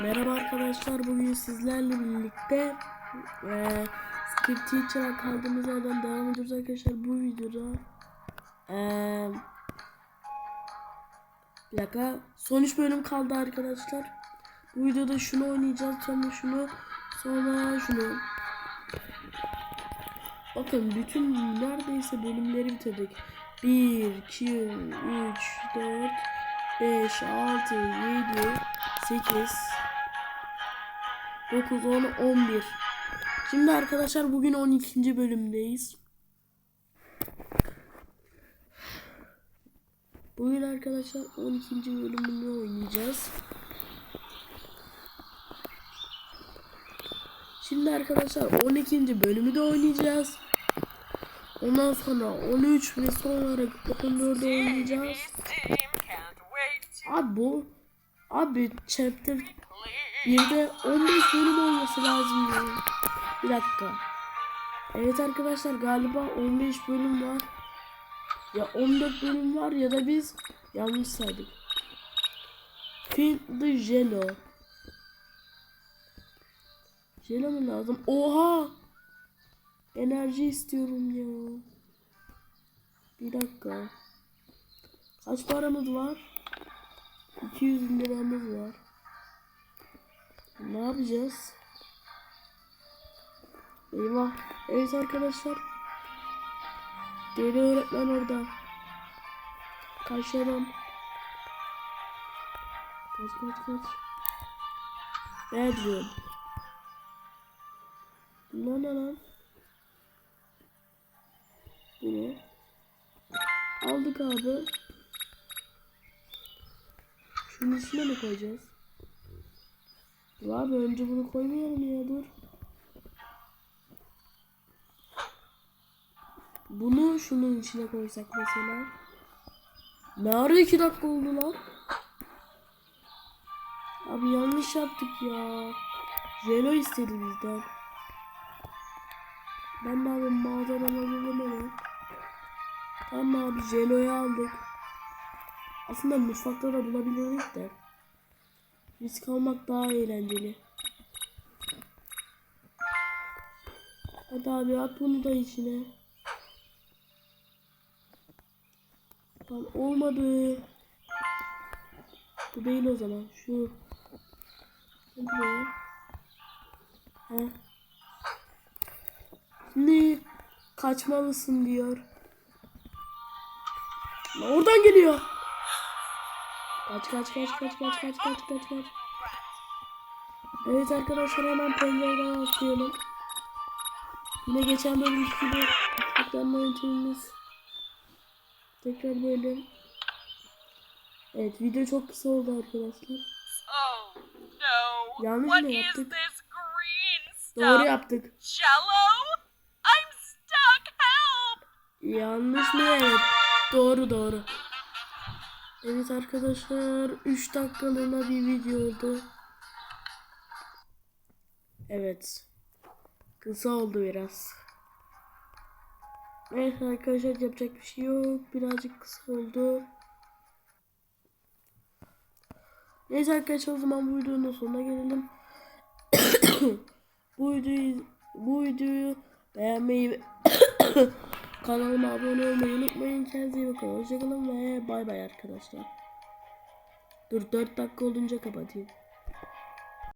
Merhaba arkadaşlar bugün sizlerle birlikte eee Script Teacher'a kaldığımız yerden devam ediyoruz arkadaşlar. Bu videoda eee bir dakika son 3 bölüm kaldı arkadaşlar. Bu videoda şunu oynayacağız sonra şunu sonra şunu. Bakın bütün neredeyse bölümleri bitirdik. 1 2 3 4 5 6 7 8 9 10 11 Şimdi arkadaşlar bugün 12. bölümdeyiz. Bugün arkadaşlar 12. bölümünü oynayacağız. Şimdi arkadaşlar 12. bölümü de oynayacağız. Ondan sonra 13 ve son olarak 14'ü oynayacağız. Abi bu abi chapter 1'de 15 bölüm olması lazım ya. Bir dakika. Evet arkadaşlar galiba 15 bölüm var. Ya 14 bölüm var ya da biz yanlış saydık. Find the Jello. Jello mu lazım? Oha! Enerji istiyorum ya. Bir dakika. Kaç paramız var? 200 liramız var. Ne yapacağız? Eyvah. Evet arkadaşlar. Deli öğretmen orada. Kaçalım. Kaç kaç kaç. Bedroom. Lan lan lan. Bu ne? Aldık abi. Şunun içine mi koyacağız? Dur abi önce bunu koymayalım ya dur. Bunu şunun içine koysak mesela. Ne ara iki dakika oldu lan? Abi yanlış yaptık ya. Jelo istedi bizden. Ben de abi mağazadan alalım onu. Tamam abi Jelo'yu aldık. Aslında mutfakta da bulabiliriz de. Risk almak daha eğlenceli. Hadi abi at bunu da içine. Lan olmadı. Bu değil o zaman. Şu. Buraya. Heh. Şimdi kaçmalısın diyor. Lan oradan geliyor. Kaç kaç kaç kaç kaç kaç kaç kaç kaç. Evet arkadaşlar hemen pencereden atlayalım. Yine geçen bölüm gibi tıklanma yöntemimiz. Tekrar böyle. Evet video çok kısa oldu arkadaşlar. Oh no! Yanlış what mı yaptık? Doğru yaptık. Jello? I'm stuck. Help! Yanlış mı? Evet. Doğru doğru. Evet arkadaşlar 3 dakikalığına bir video oldu. Evet. Kısa oldu biraz. Evet arkadaşlar yapacak bir şey yok. Birazcık kısa oldu. Neyse arkadaşlar o zaman bu videonun sonuna gelelim. bu videoyu bu videoyu beğenmeyi kanalıma abone olmayı unutmayın. Kendinize bakın. Hoşçakalın ve bay bay arkadaşlar. Dur 4 dakika olunca kapatayım.